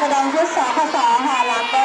แสดงชุดสคสค่ะแล้วก็